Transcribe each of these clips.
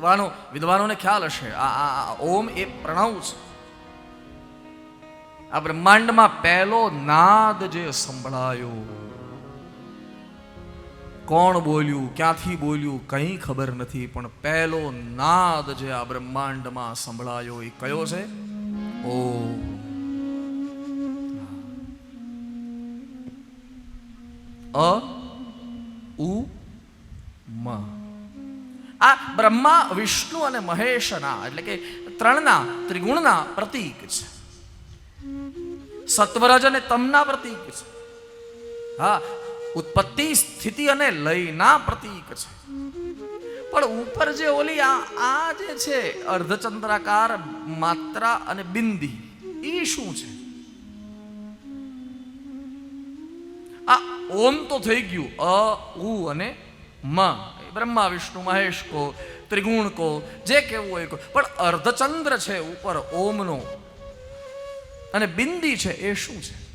વિદ્વાનો વિદ્વાનોને ખ્યાલ હશે. આ આ ઓમ એ પ્રણવ છે. આ બ્રહ્માંડમાં પહેલો નાદ જે સંભળાયો. કોણ બોલ્યું, ક્યાંથી બોલ્યું, કંઈ ખબર નથી, પણ પહેલો નાદ જે આ બ્રહ્માંડમાં સંભળાયો એ કયો છે? ઓ અ, ઉ, મ. આ બ્રહ્મા, વિષ્ણુ અને મહેશના, એટલે કે ત્રણના ત્રિગુણના પ્રતીક છે. સત્વરજ અને તમના પ્રતીક છે. હા, ઉત્પત્તિ, સ્થિતિ અને લયના પ્રતીક છે. પણ ઉપર જે ઓલી આ આ જે છે, અર્ધચંદ્રાકાર, માત્રા અને બિંદી એ શું છે? આ ઓમ તો થઈ ગયું, અ, ઉ અને મ બ્રહ્મા, વિષ્ણુ, મહેશ કો, ત્રિગુણ કો, જે કેવું હોય કો. પણ અર્ધચંદ્ર છે ઉપર ઓમનો. અને બિંદી છે એ શું છે?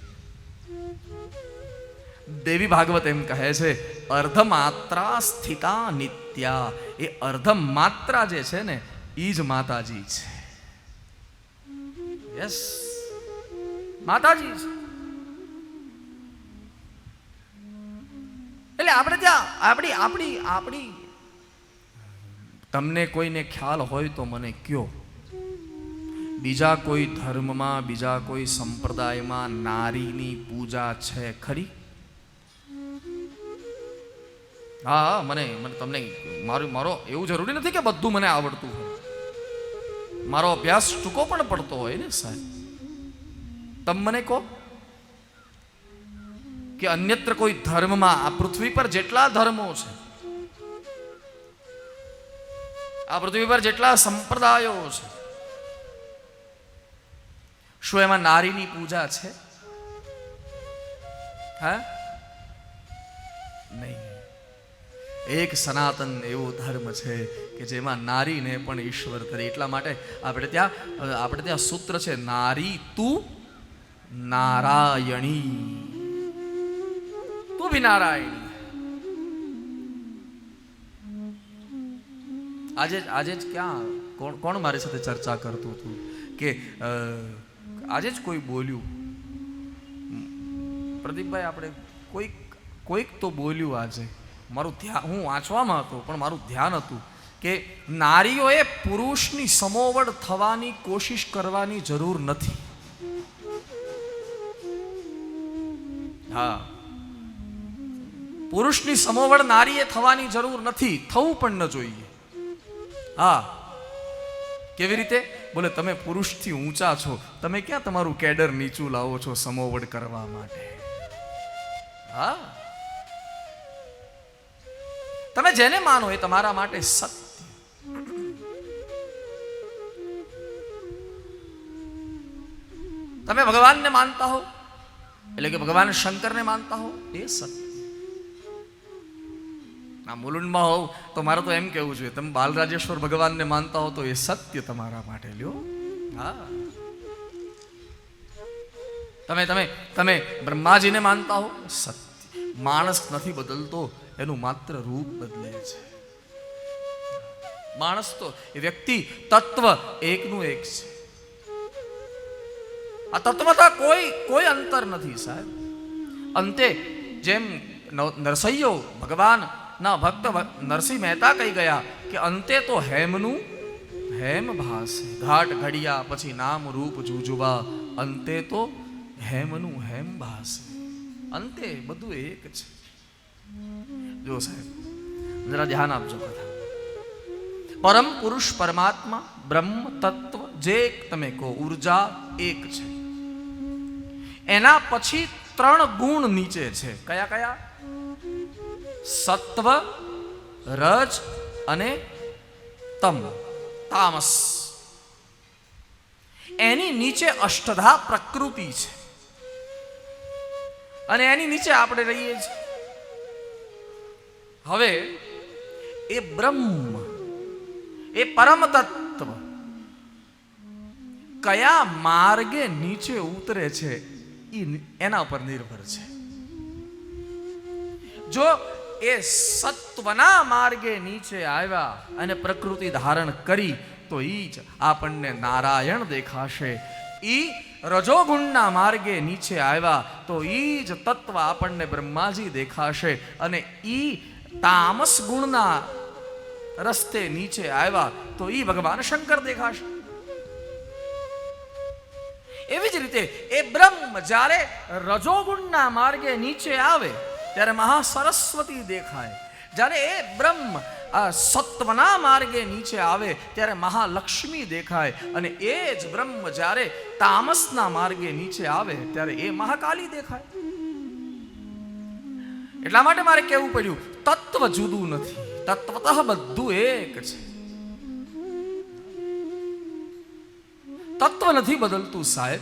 દેવી ભાગવત એમ કહે છે, અર્ધમાત્રા સ્થિતા નિત્યા. એ અર્ધમાત્રા જે છે ને એ જ માતાજી છે. યસ માતાજી છે. આપણે ત્યાં, આપણી આપણી આપણી. તમને કોઈને ખ્યાલ હોય તો મને કયો. બીજા કોઈ ધર્મમાં, બીજા કોઈ સંપ્રદાયમાં નારીની પૂજા છે ખરી? હા મને મને તમને મારું, મારો એવું જરૂરી નથી કે બધું મને આવડતું હોય. મારો અભ્યાસ ટૂંકો પણ પડતો હોય ને સાહેબ. તમે મને કહો. કે અન્યત્ર કોઈ ધર્મમાં, આ પૃથ્વી પર જેટલા ધર્મો છે, આ પૃથ્વી પર જેટલા સંપ્રદાયો છે, શું એમાં નારીની પૂજા છે? હા? નહીં. એક સનાતન એવો ધર્મ છે કે જેમાં નારીને પણ ઈશ્વર કરે. એટલા માટે આપણે ત્યાં આપણે ત્યાં સૂત્ર છે, નારી તું નારાયણી. બી નારાયણી આજે આજે જ ક્યાં કોણ કોણ મારી સાથે ચર્ચા કરતું હતું? કે આજે જ કોઈ બોલ્યું. પ્રદીપભાઈ, આપણે કોઈક કોઈક તો બોલ્યું આજે. મારું ધ્યાન હું વાંચવામાં હતો, પણ મારું ધ્યાન હતું કે નારીઓએ પુરુષની સમોવડ થવાની કોશિશ કરવાની જરૂર નથી. હા. પુરુષની સમોવડ નારીએ થવાની જરૂર નથી, થવું પણ ન જોઈએ. હા. કેવી રીતે? બોલે, તમે પુરુષથી ઊંચા છો. તમે ક્યાં તમારું કેડર નીચું લાવો છો સમોવડ કરવા માટે? હા. તમે જેને માનો એ તમારા માટે સત્ય. તમે ભગવાનને માનતા હો? એટલે કે ભગવાન શંકરને માનતા હો? એ સત્ય. ના, મુલુંડમાં હોવ તો મારે તો એમ કેવું જોઈએ, તમે બાલરાજેશ્વર ભગવાનને માનતા હો તો એ સત્ય તમારા માટે લ્યો. હા. તમે તમે તમે બ્રહ્માજીને માનતા હો? સત્ય. માણસ નથી બદલતો, એનું માત્ર રૂપ બદલે છે. માણસ તો, એ વ્યક્તિ તત્વ એકનું એક છે. આ તત્વતા કોઈ કોઈ અંતર નથી સાહેબ. અંતે જેમ નરસૈયો ભગવાન ના, ભક્ત નરસિંહ મહેતા કહી ગયા કે અંતે તો હેમનું હેમ ભાસે. ઘાટ ઘડિયા પછી નામ રૂપ જુજુવા. અંતે તો હેમનું હેમ ભાસે. અંતે બધું એક છે. જો સાહેબ, જરા ધ્યાન આપજો કથા. પરમ પુરુષ પરમાત્મા, બ્રહ્મ તત્વ જે તમે કહો, ઊર્જા એક છે. એના પછી ત્રણ ગુણ નીચે છે. કયા કયા? સત્વ, રજ અને તમ. તામસ. એની નીચે અષ્ટધા પ્રકૃતિ છે. અને એની નીચે આપણે રહીએ છીએ. હવે એ બ્રહ્મ, એ પરમ તત્વ કયા માર્ગે નીચે ઉતરે છે એના ઉપર નિર્ભર છે. જો એ સત્વના માર્ગે નીચે આવ્યા અને પ્રકૃતિ ધારણ કરી, તો ઈ જ આપણને નારાયણ દેખાશે. ઈ રજોગુણના માર્ગે નીચે આવ્યા, તો ઈ જ તત્વ આપણને બ્રહ્માજી દેખાશે અને ઈ તામસ ગુણના રસ્તે નીચે આવ્યા, તો ઈ ભગવાન શંકર દેખાશે. એવી જ રીતે એ બ્રહ્મ જ્યારે રજોગુણના માર્ગે નીચે આવે ત્યારે મહા સરસ્વતી દેખાય. જ્યારે એ બ્રહ્મ સત્વના માર્ગે નીચે આવે, ત્યારે મહાલક્ષ્મી દેખાય. અને એ જ બ્રહ્મ જ્યારે તામસના માર્ગે નીચે આવે, ત્યારે એ મહાકાલી દેખાય. એટલા માટે મારે કહેવું પડ્યું, તત્વ જુદું નથી. તત્વતઃ બધું એક છે. તત્વ નથી બદલતું સાહેબ.